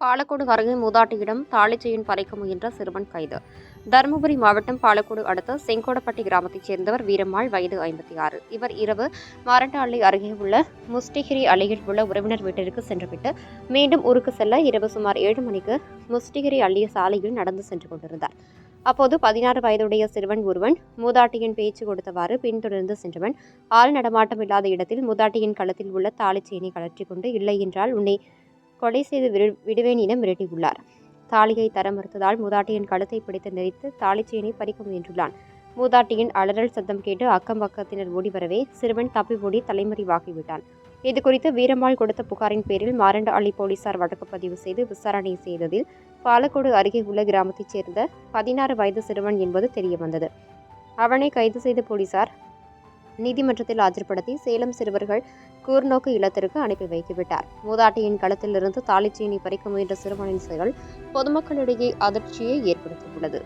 பாலக்கோடு அருகே மூதாட்டியிடம் தாளிச்சையின் பறைக்க முயன்ற சிறுவன் கைது. தருமபுரி மாவட்டம் பாலக்கோடு அடுத்த செங்கோடப்பட்டி கிராமத்தைச் சேர்ந்தவர் வீரம்மாள் வயது ஐம்பத்தி ஆறு. இவர் இரவு மாரண்டாள்ளி அருகே உள்ள முஸ்டிகிரி அள்ளியில் உள்ள உறவினர் வீட்டிற்கு சென்றுவிட்டு மீண்டும் ஊருக்கு செல்ல இரவு சுமார் ஏழு மணிக்கு முஸ்டிகிரி அள்ளிய சாலையில் நடந்து சென்று கொண்டிருந்தார். அப்போது பதினாறு வயதுடைய சிறுவன் ஒருவன் மூதாட்டியின் பேச்சு கொடுத்தவாறு பின்தொடர்ந்து சென்றவன் ஆள் நடமாட்டம் இல்லாத இடத்தில் மூதாட்டியின் களத்தில் உள்ள தாலிச்செயினை கழற்றி கொண்டு இல்லை என்றால் உன்னை கொலை செய்து விடு விடுவேன் என மிரட்டியுள்ளார். தாலியை தர மறுத்ததால் மூதாட்டியின் கழுத்தை பிடித்து நெறித்து தாலிச்செயினை பறிக்க முயன்றுள்ளான். மூதாட்டியின் அலறல் சத்தம் கேட்டு அக்கம் பக்கத்தினர் ஓடி வரவே சிறுவன் தப்பி ஓடி தலைமறைவாகிவிட்டான் இதுகுறித்து வீரம்மாள் கொடுத்த புகாரின் பேரில் மாரண்ட அள்ளி போலீசார் வழக்கு பதிவு செய்து விசாரணை செய்ததில் பாலக்கோடு அருகே உள்ள கிராமத்தைச் சேர்ந்த பதினாறு வயது சிறுவன் என்பது தெரியவந்தது. அவனை கைது செய்த போலீசார் நீதிமன்றத்தில் ஆஜர்படுத்தி சேலம் சிறுவர்கள் கூர்நோக்கு இல்லத்திற்கு அனுப்பி வைத்துவிட்டார். மூதாட்டியின் களத்திலிருந்து தாலிச்சீனி பறிக்க முயன்ற சிறுவனின் செயல் பொதுமக்களிடையே அதிர்ச்சியை ஏற்படுத்தியுள்ளது.